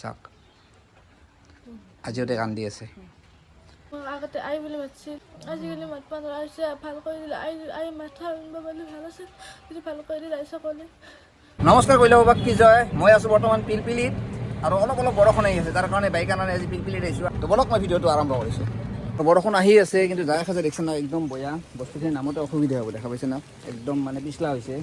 চাওক আজিও তাই কান্দি আছে। আগতে আই বুলি মাতিছিল আজিকালি মাতব নোৱাৰা হৈছে ভালো কৰি দিলে আই আই মাথা আনিব পাৰিলে ভালো আছিল যদি ভালো কৰি দিলে আইচা ক'লে। নমস্কাৰ কৰিলে বাবাক কি জয়? মই আছোঁ বৰ্তমান পিলপিলিত আৰু অলপ অলপ বৰষুণ আহি আছে তাৰ কাৰণে বাইক আনানে আজি পিলপিলিত আহিছোঁ। তো বলক মই ভিডিঅ'টো আৰম্ভ কৰিছোঁ। তো বৰষুণ আহি আছে কিন্তু জাগা খাজা দেখিছে না একদম বয়া। বস্তুখিনিৰ নামতে অসুবিধা হ'ব দেখা পাইছে না? একদম মানে পিছলা হৈছে।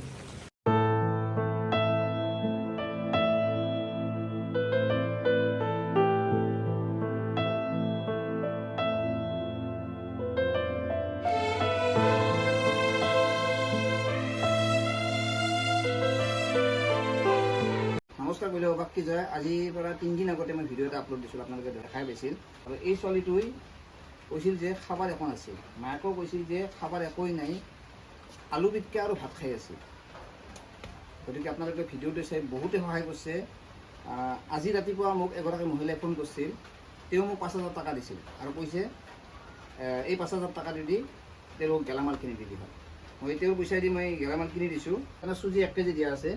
নমস্কাৰ কৰিলে বাবাক কি জয়? আজিৰ পৰা তিনিদিন আগতে মই ভিডিঅ' এটা আপলোড দিছিলোঁ, আপোনালোকে দেখাই পাইছিল। আৰু এই ছোৱালীটোৱে কৈছিল যে খাবাৰ একো নাছিল। মায়েকো কৈছিল যে খাবাৰ একোৱেই নাই, আলু পিটকা আৰু ভাত খাই আছিল। গতিকে আপোনালোকে ভিডিঅ'টো চাই বহুতে সহায় কৰিছে। আজি ৰাতিপুৱা মোক এগৰাকী মহিলাই ফোন কৰিছিল। তেওঁ মোক পাঁচ হাজাৰ টকা দিছিল আৰু কৈছে এই পাঁচ হাজাৰ টকা দি তেওঁক গেলামাল কিনি দি দিবা। মই তেওঁৰ পইচা দি মই গেলামাল কিনি দিছোঁ। তাৰমানে চুজি এক কেজি দিয়া আছে।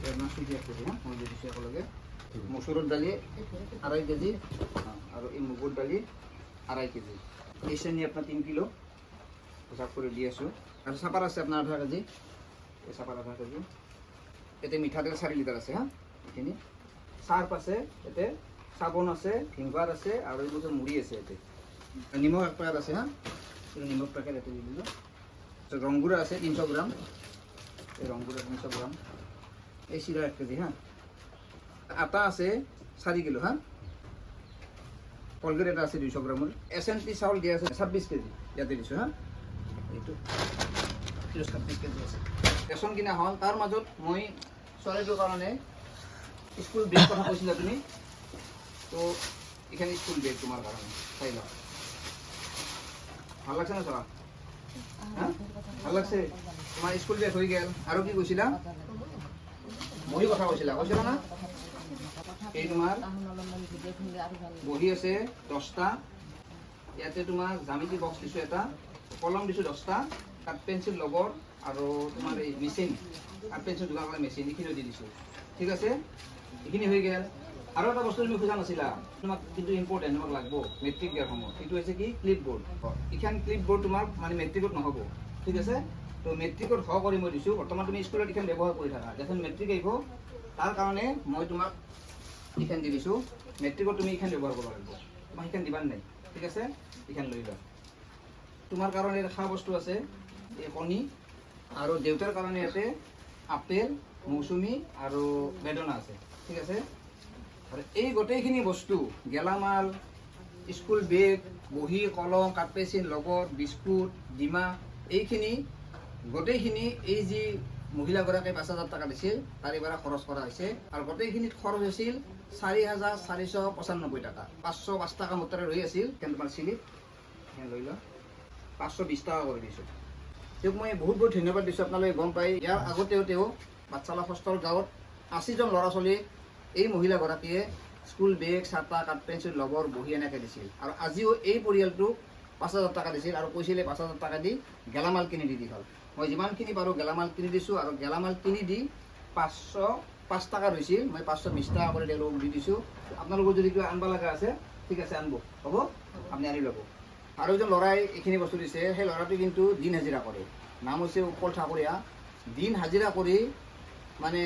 চুজি এক কেজি হা মই দিছোঁ একেলগে মচুৰৰ দালি আঢ়াই কেজি অ, আৰু এই মুগুৰ দালি আঢ়াই কেজি। এই চেনি আপোনাৰ তিনি কিলো। হিচাপ কৰি দি আছোঁ আৰু চাপাত আছে আপোনাৰ আধা কেজি। এই চাপাত আধা কেজি। ইয়াতে মিঠাতেল চাৰি লিটাৰ আছে হা এইখিনি চাৰ্ফ আছে ইয়াতে চাবোন আছে ভিংগাৰ আছে আৰু এইবোৰ মুড়ি আছে ইয়াতে নিমখ এক পেকেট আছে হা নিমখ পেকেট ইয়াতে দি দিলোঁ। ৰংগুৰা আছে তিনিশ গ্ৰাম এই ৰংগুৰা তিনিশ গ্ৰাম এই চিৰা এক কেজি হা আটা আছে চাৰি কিলো হা কলগেট এটা আছে দুইশ গ্ৰামৰ এছ এন টি চাউল দিয়া আছে ছাব্বিছ কেজি, ইয়াতে দিছোঁ, হা? এইটো। ছাব্বিছ কেজি আছে। ৰেচন কিনা হ'ল। তাৰ মাজত মই ছোৱালীটোৰ কাৰণে স্কুল বেগ কথা কৈছিলা তুমি। তো এইখানে স্কুল বেগ তোমাৰ কাৰণে। চাই লওক ভালো লাগছে না চলা? ভালো লাগছে? তোমাৰ স্কুল বেগ হৈ গেল। আৰু কি কৈছিলা? বহি কথা কৈছিলা কৈছিলা না? এই তোমাৰ বহি আছে দহটা। ইয়াতে তোমাৰ জামিতি বক্স দিছোঁ এটা, কলম দিছোঁ দহটা কাঠ পেঞ্চিল, লগৰ আৰু তোমাৰ এই মেচিন কাঠ পেঞ্চিল যোগাৰ কৰা মেচিন এইখিনিও দি দিছোঁ। ঠিক আছে? এইখিনি হৈ গ'ল। আৰু এটা বস্তু তুমি খোজা নাছিলা, তোমাক কিন্তু ইম্পৰ্টেণ্ট তোমাক লাগব মেট্ৰিক দিয়াৰ সময়ত। সেইটো হৈছে কি? ক্লিপ বৰ্ড এইখন ক্লিপ বৰ্ড তোমাক মানে মেট্ৰিকত নহ'ব। ঠিক আছে? তো মেট্ৰিকত হ কৰি মই দিছোঁ। বৰ্তমান তুমি স্কুলত এইখন ব্যৱহাৰ কৰি থাকা। যখন মেট্ৰিক আহিব। তাৰ কাৰণে মই তোমাক এইখন দি দিছোঁ। মেট্ৰিকত তুমি এইখন ব্যৱহাৰ কৰিব লাগিব। তোমাক সেইখন দিবাৰ নাই? ঠিক আছে? এইখন লৈ লোৱা। তোমাৰ কাৰণে খোৱা বস্তু আছে, এই কণী। আৰু দেউতাৰ কাৰণে ইয়াতে আপেল, মৌচুমী আৰু বেদনা আছে। ঠিক আছে? আৰু এই গোটেইখিনি বস্তু, গেলামাল স্কুল বেগ বহী, কলম কাঠ পেঞ্চিল লগৰ বিস্কুট, ডিমা, এইখিনি গোটেইখিনি এই যি মহিলাগৰাকীয়ে পাঁচ হাজাৰ টকা দিছিল, তাৰে পৰা খৰচ কৰা হৈছে। আৰু গোটেইখিনিত খৰচ হৈছিল চাৰি হাজাৰ চাৰিশ পঁচানব্বৈ টকা। পাঁচশো পাঁচ টকা মোৰ তাতে ৰৈ আছিল। কিন্তু তোমাৰ চিলিত লৈ লোৱা পাঁচশো বিছ টকা কৰি দিছোঁ। তেওঁক মই বহুত বহুত ধন্যবাদ দিছোঁ। আপোনালোকে গম পাই ইয়াৰ আগতেও তেওঁ বাচ্চালা হস্তৰ গাঁৱত আশীজন ল'ৰা ছোৱালীক এই মহিলাগৰাকীয়ে স্কুল বেগ, ছাতা, কাঠ, পেঞ্চিল লগৰ বহি এনেকৈ দিছিল। আৰু আজিও এই পৰিয়ালটোক পাঁচ হাজাৰ টকা দিছিল আৰু কৈছিলে পাঁচ হাজাৰ টকা দি গেলামাল কিনি দি দীঘল মই যিমানখিনি পাৰোঁ গেলামাল কিনি দিছোঁ আৰু গেলামাল কিনি দি পাঁচশো, পাঁচ টকা হৈছিল মই পাঁচশো বিছ টকা কৰি তেওঁলোকক দি দিছোঁ। আপোনালোকৰ যদি কিবা আনিব লগা আছে, ঠিক আছে, আনিব। হ'ব? আপুনি আনি ল'ব। আৰু এজন ল'ৰাই এইখিনি বস্তু দিছে। সেই ল'ৰাটোৱে কিন্তু দিন হাজিৰা কৰে। নাম হৈছে উৎপল ঠাকুৰীয়া। দিন হাজিৰা কৰি মানে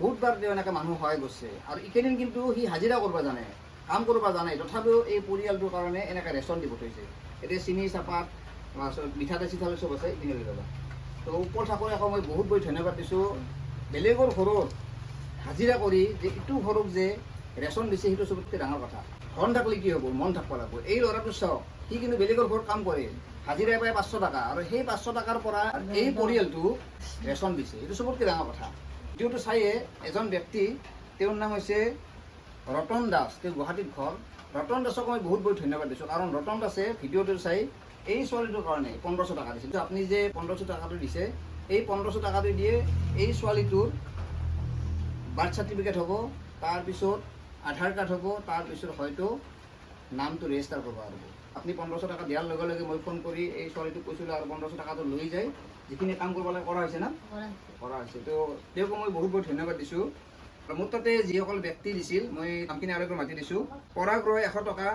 বহুতবাৰ তেওঁ এনেকৈ মানুহ সহায় কৰিছে। আৰু এইকেইদিন কিন্তু সি হাজিৰা কৰিব জানে, কাম কৰিব জানে। তথাপিও এই পৰিয়ালটোৰ কাৰণে এনেকৈ ৰেচন দি পঠাইছে এতিয়া চেনি, চাহপাত মিঠাতেল, চিঠাতেল চব আছে এইখিনি লৈ ল'বা তো উৎপল ঠাকুৰীয়াকো মই বহুত বহুত ধন্যবাদ দিছোঁ। বেলেগৰ ঘৰত হাজিৰা কৰি যে ইটো ঘৰক যে ৰেচন দিছে সেইটো চবতকৈ ডাঙৰ কথা। ধন থাকিলে কি হ'ব? মন থাকিব লাগিব। এই ল'ৰাটো চাওক সি কিন্তু বেলেগৰ ঘৰত কাম কৰে। হাজিৰা পায় পাঁচশ টকা আৰু সেই পাঁচশ টকাৰ পৰা এই পৰিয়ালটো ৰেচন দিছে। এইটো চবতকৈ ডাঙৰ কথা। ভিডিঅ'টো চায়ে এজন ব্যক্তি তেওঁৰ নাম হৈছে ৰতন দাস তেওঁ গুৱাহাটীত ঘৰ। ৰতন দাসক মই বহুত বহুত ধন্যবাদ দিছোঁ। কাৰণ ৰতন দাসে ভিডিঅ'টো চাই এই ছোৱালীটোৰ কাৰণে পোন্ধৰশ টকা দিছিল তো আপুনি যে পোন্ধৰশ টকাটো দিছে এই পোন্ধৰশ টকাটো দিয়ে এই ছোৱালীটোৰ বাৰ্থ চাৰ্টিফিকেট হ'ব তাৰপিছত আধাৰ কাৰ্ড হ'ব তাৰপিছত হয়তো নামটো ৰেজিষ্টাৰ কৰিব পাৰিব আপুনি পোন্ধৰশ টকা দিয়াৰ লগে লগে মই ফোন কৰি এই ছোৱালীটোক কৈছিলোঁ আৰু পোন্ধৰশ টকাটো লৈ যায়। যিখিনি কাম কৰিব লাগে কৰা হৈছে না? কৰা হৈছে। তো তেওঁকো মই বহুত বহুত ধন্যবাদ দিছোঁ। মোৰ তাতে যিসকল ব্যক্তি দিছিল মই নামখিনি আৰু মাতি দিছোঁ। পৰাগ ৰয় এশ টকা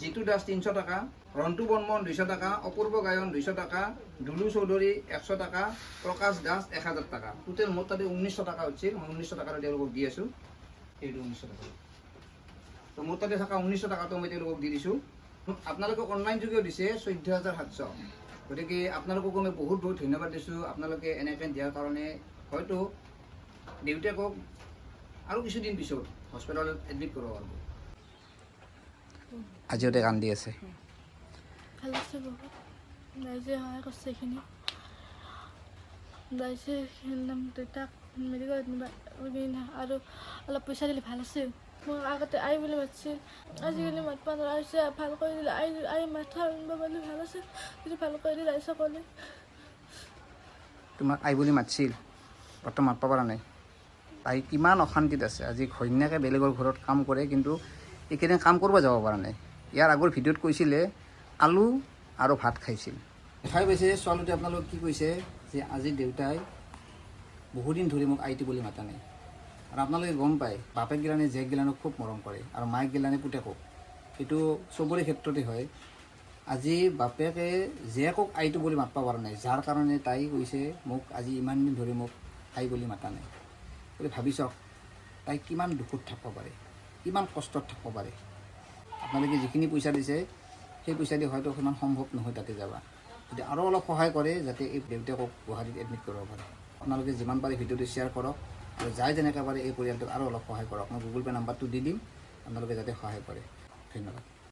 জিতু দাস তিনিশ টকা ৰন্তু বৰ্মন দুইশ টকা, অপূৰ্ব গায়ন দুইশ টকা, দুলু চৌধুৰী একশ টকা, প্ৰকাশ দাস এক হাজাৰ টকা। টোটেল মোৰ তাতে ঊনৈছশ টকা উঠিছিল মই ঊনৈছশ টকা তেওঁলোকক দি আছোঁ। এইটো ঊনৈছশ টকা। তো মোৰ তাতে থকা ঊনৈছশ টকাটো মই তেওঁলোকক দি দিছোঁ। আপোনালোকে অনলাইন যোগেও দিছে চৈধ্য হাজাৰ সাতশ। গতিকে আপোনালোককো মই বহুত বহুত ধন্যবাদ দিছোঁ। আপোনালোকে এনেকৈ দিয়াৰ কাৰণে হয়তো দেউতাকক আৰু কিছুদিন পিছত হস্পিটেলত এডমিট কৰিব পাৰিব আজিওতে কান্দি আছে। ভালো লাগছে বহুত। ৰাইজে সহায় কৰিছে এইখিনি। নাম দেউতাক মেডিকেলত আৰু অলপ পইচা দিলে ভালো আছিল। মোক আগতে আই বুলি মাতিছিল আজিকালি মাতিব নোৱাৰা হৈছে ভালো কৰি দিলে আই আই মাথা আনিব পাৰিলে ভালো আছিল। যদি ভালো কৰি দিলে ৰাইজে ক'লে তোমাক আই বুলি মাতিছিল। বৰ্তমান মাতিব পৰা নাই। তাই কিমান অশান্তিত আছে। আজি ঘৈণীয়াকে বেলেগৰ ঘৰত কাম কৰে কিন্তু এইকেইদিন কাম কৰিব যাব পৰা নাই। ইয়াৰ আগৰ ভিডিঅ'ত কৈছিলে, আলু আৰু ভাত খাইছিল। দেখাই পাইছে ছোৱালীটোৱে আপোনালোক কি কৈছে যে আজি দেউতাই বহুদিন ধৰি মোক আইটি বুলি মাতা নাই। আৰু আপোনালোকে গম পায়, বাপেক গিলানে, জীয়েক গিলানক খুব মৰম কৰে আৰু মায়েক গিলানে পুতেকক এইটো চবৰে ক্ষেত্ৰতে হয়। আজি বাপেকে জীয়েকক আইটো বুলি মাতিব পৰা নাই, যাৰ কাৰণে তাই কৈছে, মোক আজি ইমান দিন ধৰি মোক আই বুলি মাতা নাই। গতিকে ভাবি চাওক, তাই কিমান দুখত থাকিব পাৰে। কিমান কষ্টত থাকিব পাৰে। আপোনালোকে যিখিনি পইচা দিছে, সেই পইচা দি হয়তো সিমান সম্ভৱ নহয় তাতে যাবা। যদি আৰু অলপ সহায় কৰে, যাতে এই দেউতাকক গুৱাহাটীত এডমিট কৰিব পাৰে। আপোনালোকে যিমান পাৰে ভিডিঅ'টো শ্বেয়াৰ কৰক আৰু যাই যেনেকৈ পাৰে এই পৰিয়ালটোক আৰু অলপ সহায় কৰক। মই গুগল পে' নাম্বাৰটো দি দিম, আপোনালোকে যাতে সহায় কৰে। ধন্যবাদ।